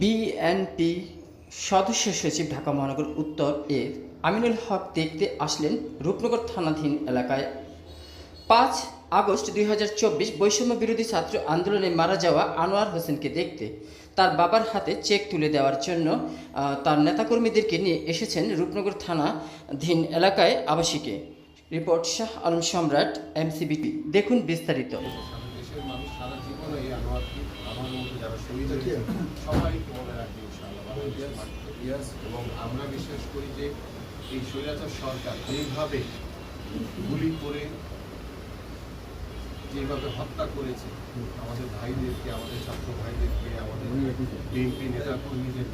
BNP সদস্য সচিব ঢাকা মহানগর উত্তর এর আমিনুল হক দেখতে আসলেন রূপনগর থানাধীন এলাকায়। পাঁচ আগস্ট দুই হাজার চব্বিশ বৈষম্য বিরোধী ছাত্র আন্দোলনে মারা যাওয়া আনোয়ার হোসেনকে দেখতে তার বাবার হাতে চেক তুলে দেওয়ার জন্য তার নেতাকর্মীদেরকে নিয়ে এসেছেন রূপনগর থানাধীন এলাকায় আবাসিকে। রিপোর্ট শাহ আলম সম্রাট এমসিবিপি দেখুন বিস্তারিত। এবং আমরা বিশ্বাস করি যে এই স্বৈরাচার সরকার যেভাবে গুলি করে যেভাবে হত্যা করেছে আমাদের ভাইদেরকে আমাদের ছাত্র ভাইদেরকে আমাদের বিএনপি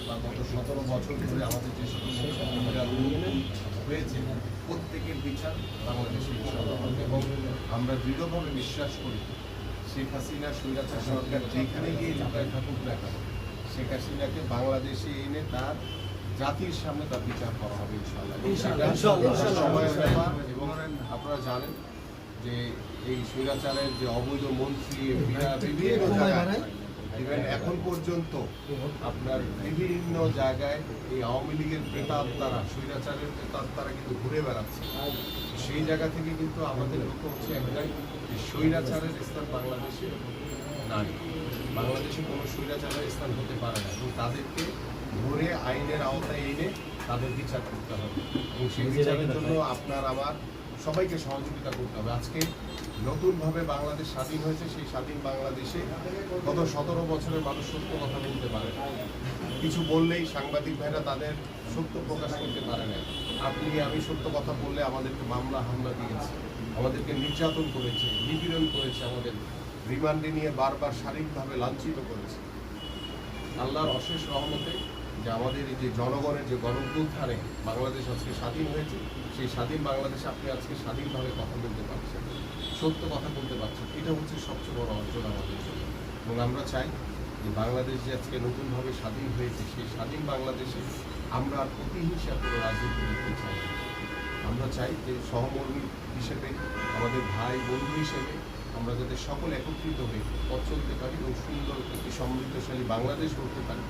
বা গত সতেরো বছর ধরে আমাদের যে হয়েছে প্রত্যেকের বিচার বাংলাদেশে এবং আমরা দৃঢ়ভাবে বিশ্বাস করি শেখ হাসিনা স্বৈরাচার সরকার যেখানে গিয়ে লুকায় থাকুক না কেন শেখ হাসিনাকে বাংলাদেশে এনে তার জাতির সামনে তার বিচার করা হবে এবং সময়ের ব্যাপার এবং আপনারা জানেন যে এই স্বৈরাচারের যে অবৈধ মন্ত্রী বিভিন্ন জায়গায় ইভেন এখন পর্যন্ত আপনার বিভিন্ন জায়গায় এই আওয়ামী লীগের প্রেতাব তারা স্বৈরাচারের প্রেতাব তারা কিন্তু ঘুরে বেড়াচ্ছে। সেই জায়গা থেকে কিন্তু আমাদের লক্ষ্য হচ্ছে একটাই যে স্বৈরাচারের স্থান বাংলাদেশে নাই। বাংলাদেশে কোনো স্বৈরাচারের স্থান হতে পারে না। এবং তাদেরকে ধরে আইনের আওতায় এনে তাদের বিচার করতে হবে। এবং সেই বিচারের জন্য আপনার আমার সবাইকে সহযোগিতা করতে হবে। আজকে নতুনভাবে বাংলাদেশ স্বাধীন হয়েছে, সেই স্বাধীন বাংলাদেশে গত সতেরো বছরের মানুষ সত্য কথা বলতে পারে কিছু বললেই সাংবাদিক ভাইরা তাদের সত্য প্রকাশ করতে পারে না। আপনি, আমি সত্য কথা বললে আমাদেরকে মামলা, হামলা দিয়েছে, আমাদেরকে নির্যাতন করেছে, নিপীড়ন করেছে, আমাদের রিমান্ডে নিয়ে বারবার শারীরিকভাবে লাঞ্ছিত করেছে। আল্লাহর অশেষ রহমতে যে আমাদের এই যে জনগণের যে গণভ্যুত্থানে বাংলাদেশ আজকে স্বাধীন হয়েছে, সেই স্বাধীন বাংলাদেশে আপনি আজকে স্বাধীনভাবে কথা বলতে পারছেন। সত্য কথা বলতে পারছেন। এটা হচ্ছে সবচেয়ে বড় অর্জন আমাদের জন্য। এবং আমরা চাই যে বাংলাদেশ যে আজকে নতুনভাবে স্বাধীন হয়েছে, সেই স্বাধীন বাংলাদেশে আমরা আর প্রতিহিংসা কোনো রাজনীতি দেখতে চাই আমরা চাই যে সহমর্মী হিসেবে, আমাদের ভাই বন্ধু হিসেবে আমরা যাতে সকলে একত্রিত হয়ে পথ চলতে পারি এবং সুন্দর একটি সমৃদ্ধশালী বাংলাদেশ করতে পারি।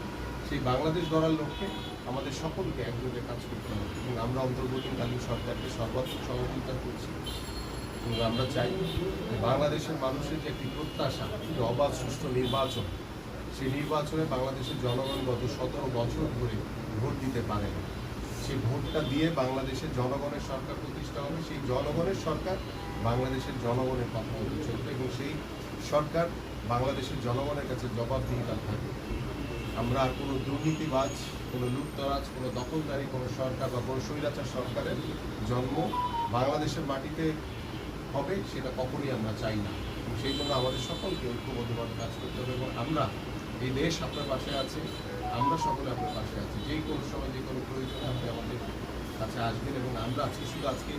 সেই বাংলাদেশ গড়ার লক্ষ্যে আমাদের সকলকে একযোগে কাজ করতে হবে এবং আমরা অন্তর্বর্তীকালীন সরকারকে সর্বাত্মক সহযোগিতা করছি। এবং আমরা চাই বাংলাদেশের মানুষের যে একটি প্রত্যাশা, যে অবাধ, সুষ্ঠু নির্বাচন, সেই নির্বাচনে বাংলাদেশের জনগণ গত সতেরো বছর ধরে ভোট দিতে পারে না। সেই ভোটটা দিয়ে বাংলাদেশের জনগণের সরকার প্রতিষ্ঠা হবে, সেই জনগণের সরকার বাংলাদেশের জনগণের কথা চলবে এবং সেই সরকার বাংলাদেশের জনগণের কাছে জবাবদিহিতা থাকবে। আমরা আর কোনো দুর্নীতিবাজ, কোনো লুটতরাজ, কোনো দখলদারি, কোনো সরকার বা কোনো স্বৈরাচার সরকারের জন্ম বাংলাদেশের মাটিতে হবে সেটা কখনই আমরা চাই না। সেই জন্য আমাদের সকলকে ঐক্যবদ্ধভাবে কাজ করতে হবে এবং আমরা, এই দেশ আপনার পাশে আছে, আমরা সকলে আপনার পাশে আছি। যে কোনো সময় যে কোনো প্রয়োজনে আপনি আমাদের কাছে আসবেন এবং আমরা আজকে শুধু আজকে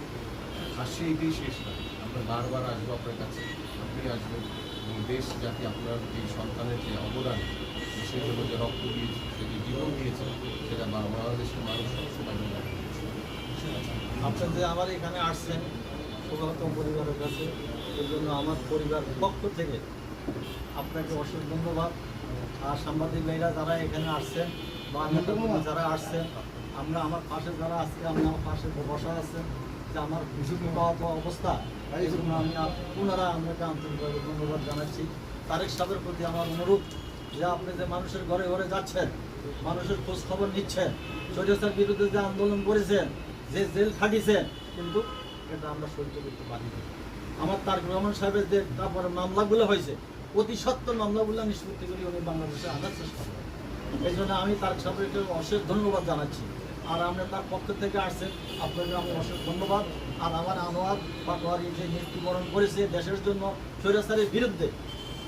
আসছে এটাই শেষ না আমরা বারবার আসব আপনার কাছে, আপনি আসবেন এবং দেশ জাতি আপনার এই সন্তানের যে অবদান জন্য যে রক্ত দিয়েছে, সে যে জীবন দিয়েছে, সেটা বাংলাদেশের মানুষ সবসময় মনে রাখবে। আপনি যে আমার এখানে আসছেন সুগত পরিবারের কাছে। এই জন্য আমার পরিবার পক্ষ থেকে আপনাকে অশেষ ধন্যবাদ। আর সাংবাদিক ভাইরা যারা এখানে আসছেন বা যারা আসছেন, আমরা আমার পাশে যারা আজকে আমি আমার পাশে বসা আছেন, যে আমার ভীষণ পাওয়া অবস্থা, এই জন্য আমি আপ- পুনরা আপনাকে আন্তরিকভাবে ধন্যবাদ জানাচ্ছি। তারেক সাহেবের প্রতি আমার অনুরোধ যে আপনি যে মানুষের ঘরে ঘরে যাচ্ছেন, মানুষের খোঁজ খবর নিচ্ছেন স্বৈরাচার বিরুদ্ধে যে আন্দোলন করেছেন, যে জেল খাটিয়েছেন কিন্তু এটা আমরা সহ্য করতে পারি আমার তার রহমান সাহেবের যে তারপরে মামলাগুলো হয়েছে, অতি সত্য মামলাগুলো নিষ্পত্তি করে উনি বাংলাদেশে আনার চেষ্টা করেন এই জন্য আমি তার সাহেবকে অশেষ ধন্যবাদ জানাচ্ছি। আর আমরা তার পক্ষ থেকে আসছেন, আপনাকে আমি অশেষ ধন্যবাদ। আর আমার আনোয়ার পাটোয়ারি যে মৃত্যুবরণ করেছে দেশের জন্য, স্বৈরাচারের বিরুদ্ধে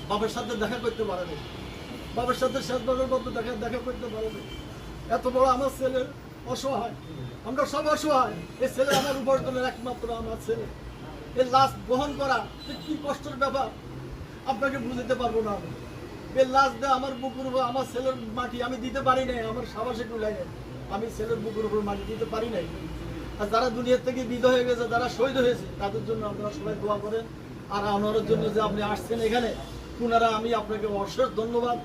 বাবার সাথে দেখা করতে পারেনি। বাবার সাথে শেষবারের মতো দেখা দেখা করতে পারেনি এত বড় আমার ছেলে অসহায়। আমরা সব অসহায়। এই ছেলে আমার উপার্জনের একমাত্র আমার ছেলে। এই লাশ বহন করা কি কষ্টের ব্যাপার? আপনাকে বুঝতে পারব না আমি। এই লাশ দিয়ে আমার বুকুর উপর আমার ছেলের মাটি আমি দিতে পারি নাই, আমার সাবাসে নাই। আমি ছেলের বুকুর উপর মাটি দিতে পারি নাই। আর যারা দুনিয়ার থেকে বিদ হয়ে গেছে, যারা শহীদ হয়েছে, তাদের জন্য আপনারা সবাই দোয়া করেন। আর আনোয়ারের জন্য যে আপনি আসছেন এখানে পুনরা আমি আপনাকে অশেষ ধন্যবাদ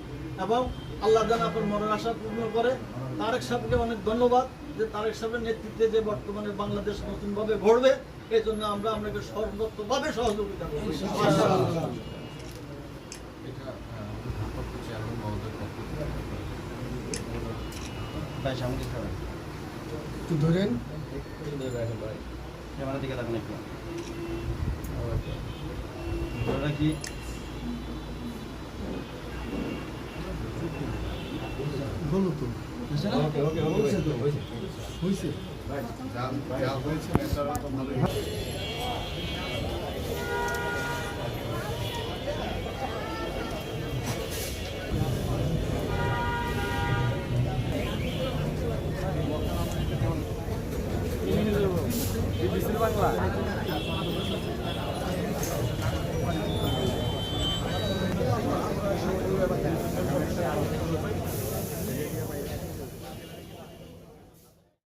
এবং আল্লাহ যেন আপনার মনের আশা পূর্ণ করে। তারেক সাহেবকে অনেক ধন্যবাদ যে তারেক সাহেবের নেতৃত্বে যে বর্তমানে বাংলাদেশ নতুনভাবে গড়বে এই জন্য আমরা আপনাকে সর্বোত্তভাবে সহযোগিতা ধরেন। ক্যামেরার দিকে তাকান একটু। ধরে রাখি তো। হয়েছে তো? হয়েছে বাংলা